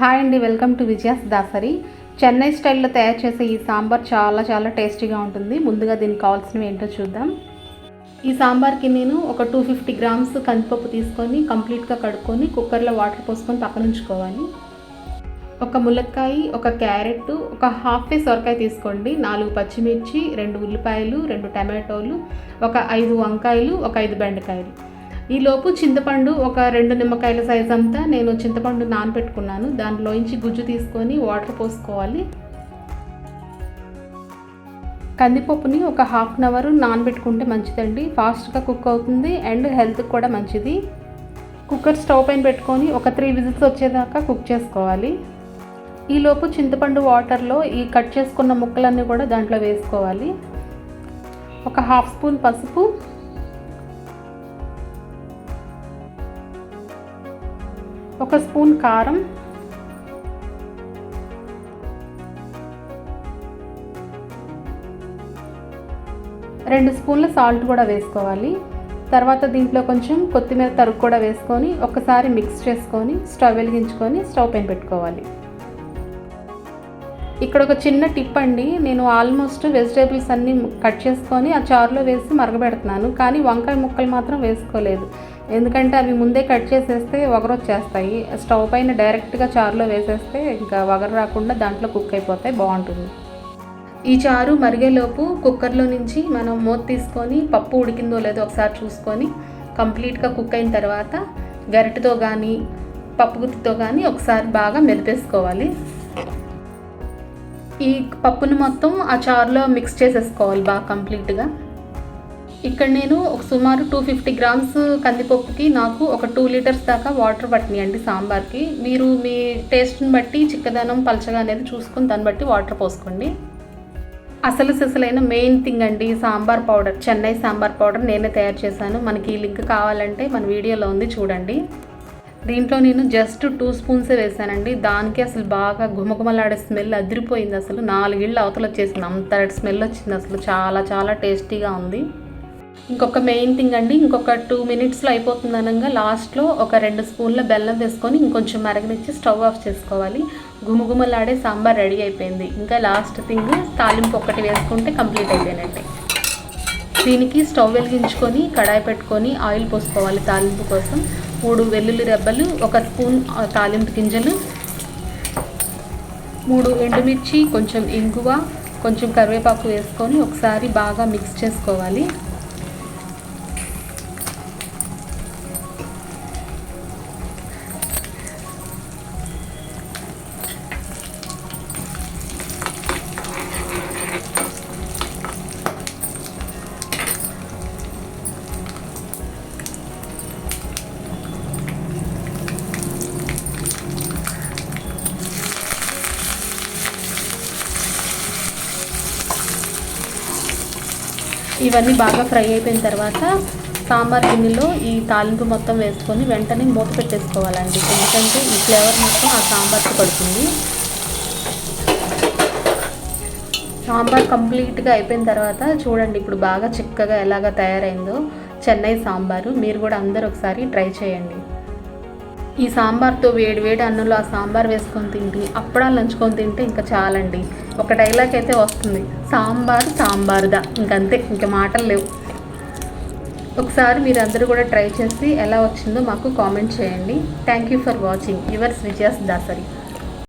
Hi అండి welcome to Vijaya's Dasari. Chennai స్టైల్లో తయారు చేసే ఈ సాంబార్ చాలా చాలా టేస్టీగా ఉంటుంది. ముందుగా దీనికి కావాల్సినవి ఏంటో చూద్దాం. ఈ సాంబార్కి నేను ఒక టూ ఫిఫ్టీ గ్రామ్స్ కందిపప్పు తీసుకొని కంప్లీట్గా కడుక్కొని కుక్కర్లో వాటర్ పోసుకొని పక్కన ఉంచుకోవాలి. ఒక ములక్కాయ ఒక క్యారెట్ ఒక హాఫ్ పే సొరకాయ తీసుకోండి. నాలుగు పచ్చిమిర్చి రెండు ఉల్లిపాయలు రెండు టమాటోలు ఒక ఐదు వంకాయలు ఒక ఐదు బెండకాయలు. ఈలోపు చింతపండు ఒక రెండు నిమ్మకాయల సైజ్ అంతా నేను చింతపండు నానబెట్టుకున్నాను. దానిలోంచి గుజ్జు తీసుకొని వాటర్ పోసుకోవాలి. కందిపప్పుని ఒక హాఫ్ అన్ అవర్ నానబెట్టుకుంటే మంచిదండి. ఫాస్ట్గా కుక్ అవుతుంది అండ్ హెల్త్కి కూడా మంచిది. కుక్కర్ స్టవ్ పైన పెట్టుకొని ఒక త్రీ విజిల్స్ వచ్చేదాకా కుక్ చేసుకోవాలి. ఈలోపు చింతపండు వాటర్లో ఈ కట్ చేసుకున్న ముక్కలన్నీ కూడా దాంట్లో వేసుకోవాలి. ఒక హాఫ్ స్పూన్ పసుపు ఒక స్పూన్ కారం. రెండు స్పూన్ల సాల్ట్ కూడా వేసుకోవాలి. తర్వాత దీంట్లో కొంచెం కొత్తిమీర తరుగు కూడా వేసుకొని ఒకసారి మిక్స్ చేసుకొని స్టవ్ వెలిగించుకొని స్టవ్ పైన పెట్టుకోవాలి. ఇక్కడ ఒక చిన్న టిప్ అండి నేను ఆల్మోస్ట్ వెజిటేబుల్స్ అన్నీ కట్ చేసుకొని ఆ చారులో వేసి మరగబెడుతున్నాను కానీ వంకాయ ముక్కలు మాత్రం వేసుకోలేదు. ఎందుకంటే అవి ముందే కట్ చేసేస్తే వగరొచ్చేస్తాయి స్టవ్ పైన డైరెక్ట్గా చారులో వేసేస్తే ఇంకా వగర రాకుండా దాంట్లో కుక్ అయిపోతాయి బాగుంటుంది. ఈ చారు మరిగేలోపు కుక్కర్లో నుంచి మనం మూత తీసుకొని పప్పు ఉడికిందో లేదో ఒకసారి చూసుకొని కంప్లీట్గా కుక్ అయిన తర్వాత గరిటతో కానీ పప్పు గుత్తితో కానీ ఒకసారి బాగా మెదిపేసుకోవాలి. ఈ పప్పును మొత్తం ఆ చారులో మిక్స్ చేసేసుకోవాలి బాగా కంప్లీట్గా. ఇక్కడ నేను ఒక సుమారు టూ ఫిఫ్టీ గ్రామ్స్ కందిపప్పుకి నాకు ఒక టూ లీటర్స్ దాకా వాటర్ పట్టినాయండి సాంబార్కి. మీరు మీ టేస్ట్ని బట్టి చిక్కదనం పలచగా అనేది చూసుకొని దాన్ని బట్టి వాటర్ పోసుకోండి. అసలు సిసలైన మెయిన్ థింగ్ అండి సాంబార్ పౌడర్. చెన్నై సాంబార్ పౌడర్ నేనే తయారు చేశాను. మనకి ఈ లింక్ కావాలంటే మన వీడియోలో ఉంది చూడండి. దీంట్లో నేను జస్ట్ టూ స్పూన్సే వేసానండి దానికి అసలు బాగా గుమగుమలాడే స్మెల్ అదిరిపోయింది అసలు. నాలుగేళ్ళు అవతల వచ్చేసింది అంత స్మెల్ వచ్చింది అసలు. చాలా చాలా టేస్టీగా ఉంది. ఇంకొక మెయిన్ థింగ్ అండి ఇంకొక టూ మినిట్స్లో అయిపోతుంది అనగా లాస్ట్లో ఒక రెండు స్పూన్ల బెల్లం వేసుకొని ఇంకొంచెం మరగనిచ్చి స్టవ్ ఆఫ్ చేసుకోవాలి. గుమగుమలాడే సాంబార్ రెడీ అయిపోయింది. ఇంకా లాస్ట్ థింగ్ తాలింపు ఒకటి వేసుకుంటే కంప్లీట్ అయిపోయినట్టే. దీనికి స్టవ్ వెలిగించుకొని కడాయి పెట్టుకొని ఆయిల్ పోసుకోవాలి తాలింపు కోసం. మూడు వెల్లుల్లి రెబ్బలు ఒక స్పూన్ తాలింపు గింజలు మూడు ఎండుమిర్చి కొంచెం ఇంగువ కొంచెం కరివేపాకు వేసుకొని ఒకసారి బాగా మిక్స్ చేసుకోవాలి. ఇవన్నీ బాగా ఫ్రై అయిపోయిన తర్వాత సాంబార్ గిన్నెలో ఈ తాలింపు మొత్తం వేసుకొని వెంటనే మూత పెట్టేసుకోవాలండి. ఎందుకంటే ఈ ఫ్లేవర్ మొత్తం ఆ సాంబార్కి పడుతుంది. సాంబార్ కంప్లీట్గా అయిపోయిన తర్వాత చూడండి ఇప్పుడు బాగా చిక్కగా ఎలాగ తయారైందో. చెన్నై సాంబారు. మీరు కూడా అందరు ఒకసారి ట్రై చేయండి. ఈ సాంబార్తో వేడి వేడి అన్నంలో ఆ సాంబార్ వేసుకొని తింటే అప్పడాలు నంచుకొని తింటే ఇంకా చాలండి. ఒక డైలాగ్ అయితే వస్తుంది. సాంబార్ సాంబార్దా? ఇంకంతే ఇంకా మాటలు లేవు. ఒకసారి మీరు కూడా ట్రై చేసి ఎలా వచ్చిందో మాకు కామెంట్ చేయండి. Thank you for watching yours Vijaya's Dasari